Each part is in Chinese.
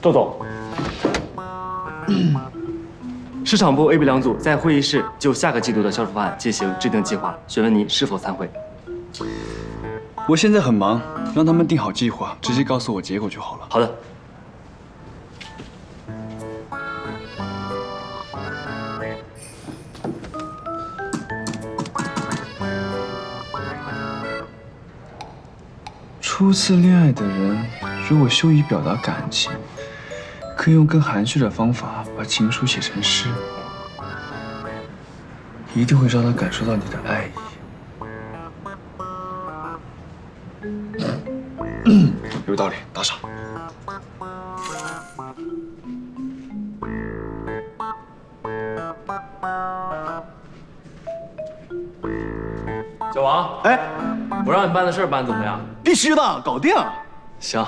周总，市场部 A、B 两组在会议室就下个季度的销售方案进行制定计划，询问您是否参会。我现在很忙，让他们定好计划，直接告诉我结果就好了。好的。初次恋爱的人，如果羞于表达感情，可以用更含蓄的方法把情书写成诗，一定会让他感受到你的爱意。有道理，打赏。小王，哎，我让你办的事办的怎么样？必须的，搞定。行。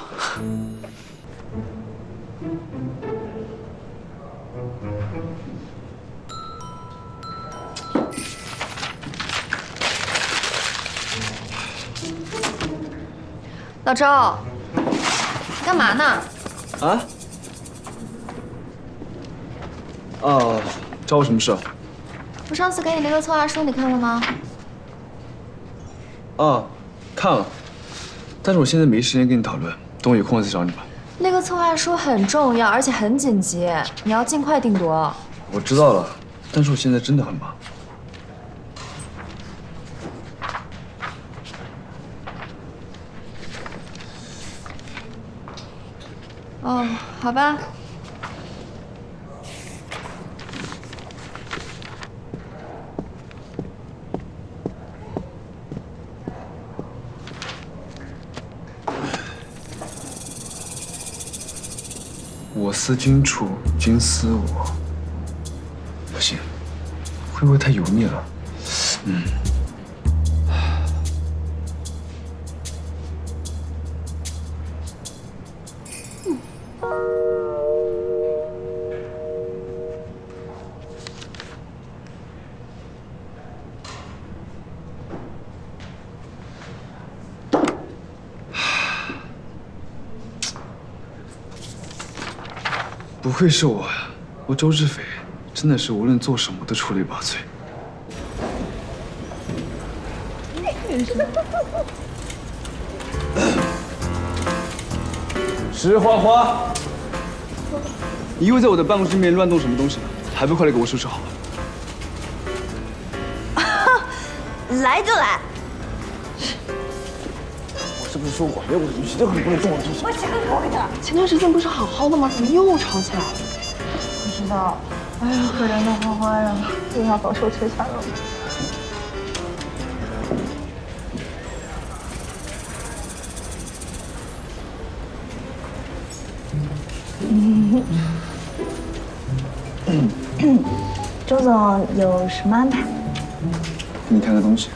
老周，你干嘛呢？啊？哦，找我什么事？我上次给你那个策划书，你看了吗？哦，看了，但是我现在没时间跟你讨论，等我有空了再找你吧。那个策划书很重要，而且很紧急，你要尽快定夺。我知道了，但是我现在真的很忙。哦，好吧。我思君处，君思我。不行，会不会太油腻了？嗯。不愧是我呀！我周志斐真的是无论做什么都出类拔萃。石花花，你又在我的办公室里面乱动什么东西了？还不快来给我收拾好！来就来。不是说过没有我的允许，任何人不能动我的东西？我讲过的。前段时间不是好好的吗？怎么又吵起来了？不知道。哎呀，可怜的花花呀，又要饱受摧残了。周总有什么安排？给你看个东西。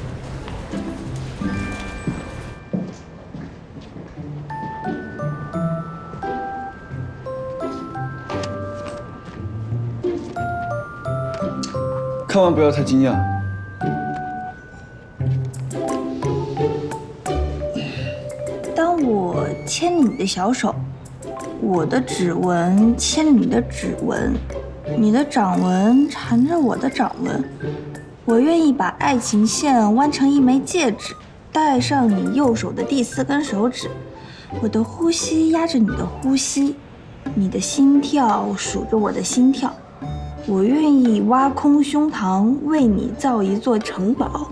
看完不要太惊讶。当我牵着你的小手，我的指纹牵着你的指纹，你的掌纹缠着我的掌纹，我愿意把爱情线弯成一枚戒指，戴上你右手的第四根手指，我的呼吸压着你的呼吸，你的心跳数着我的心跳。我愿意挖空胸膛为你造一座城堡，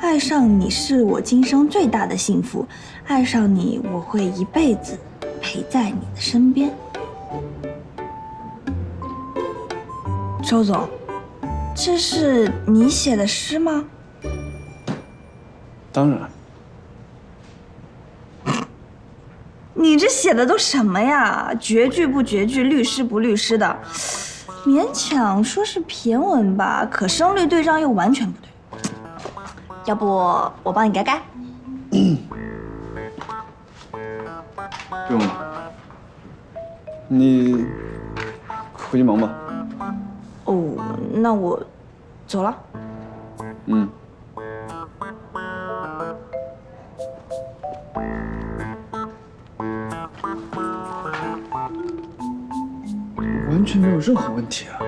爱上你是我今生最大的幸福，爱上你我会一辈子陪在你的身边。周总，这是你写的诗吗？当然。你这写的都什么呀？绝句不绝句，律诗不律诗的。勉强说是骈文吧，可声律对仗又完全不对。要不我帮你改改？不用了，你回去忙吧。哦，那我走了。嗯。完全没有任何问题啊。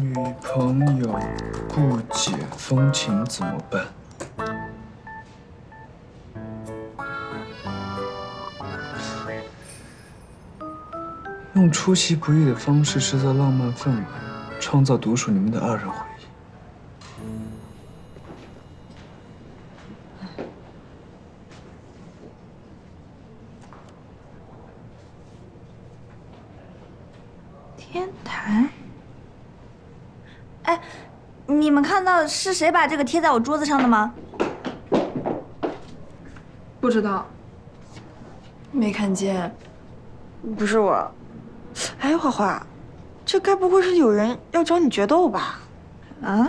女朋友不解风情怎么办？用出其不意的方式制造浪漫氛围，创造独属你们的二人回忆。天台。哎，你们看到是谁把这个贴在我桌子上的吗？不知道，没看见。不是我。哎，花花，这该不会是有人要找你决斗吧？啊？